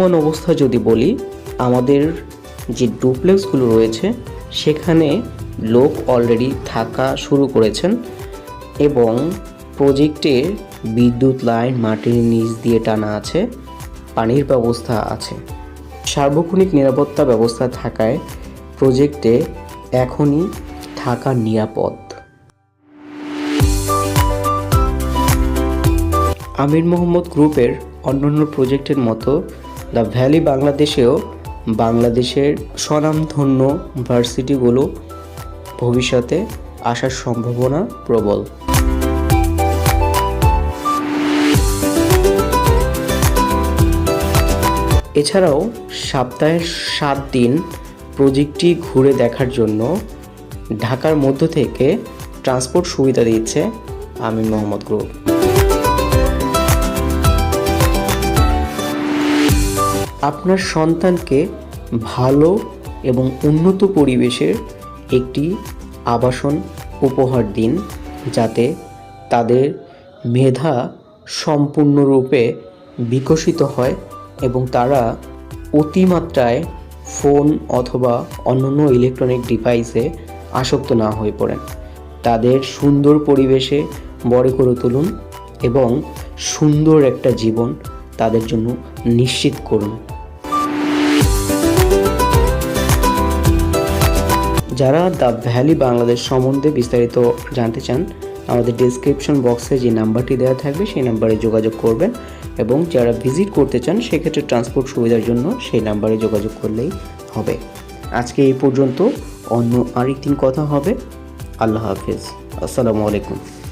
বর্তমান অবস্থা যদি বলি, আমাদের যে ডুপ্লেক্সগুলো রয়েছে, সেখানে লোক অলরেডি থাকা শুরু করেছেন এবং প্রজেক্টে বিদ্যুৎ লাইন মাটির নিচ দিয়ে টানা আছে, পানির ব্যবস্থা আছে। সার্বক্ষণিক নিরাপত্তা ব্যবস্থা থাকায় প্রজেক্টে এখনই থাকা নিরাপদ। আমির মোহাম্মদ গ্রুপের অন্যান্য প্রজেক্টের মতো দ্য ভ্যালি বাংলাদেশেও বাংলাদেশের স্বনামধন্য ভার্সিটিগুলো ভবিষ্যতে আসার সম্ভাবনা প্রবল। এছাড়াও সপ্তাহের সাত দিন প্রজেক্টটি ঘুরে দেখার জন্য ঢাকার মধ্য থেকে ট্রান্সপোর্ট সুবিধা দিচ্ছে আমির মোহাম্মদ গ্রুপ আপনার সন্তানকে ভালো এবং উন্নত পরিবেশের একটি আবাসন উপহার দিন, যাতে তাদের মেধা সম্পূর্ণরূপে বিকশিত হয় এবং তারা অতিমাত্রায় ফোন অথবা অন্যান্য ইলেকট্রনিক ডিভাইসে আসক্ত না হয়ে পড়েন। তাদের সুন্দর পরিবেশে বড় করে তুলুন এবং সুন্দর একটা জীবন তাদের জন্য নিশ্চিত করুন। যারা দ্য ভ্যালি বাংলাদেশ সম্বন্ধে বিস্তারিত জানতে চান, আমাদের ডিসক্রিপশন বক্সে যে নাম্বারটি দেওয়া থাকবে, সেই নাম্বারে যোগাযোগ করবেন এবং যারা ভিজিট করতে চান, সেক্ষেত্রে ট্রান্সপোর্ট সুবিধার জন্য সেই নাম্বারে যোগাযোগ করলেই হবে। আজকে এই পর্যন্ত অন্য আরেকদিন কথা হবে। আল্লাহ হাফিজ। আসসালামু আলাইকুম।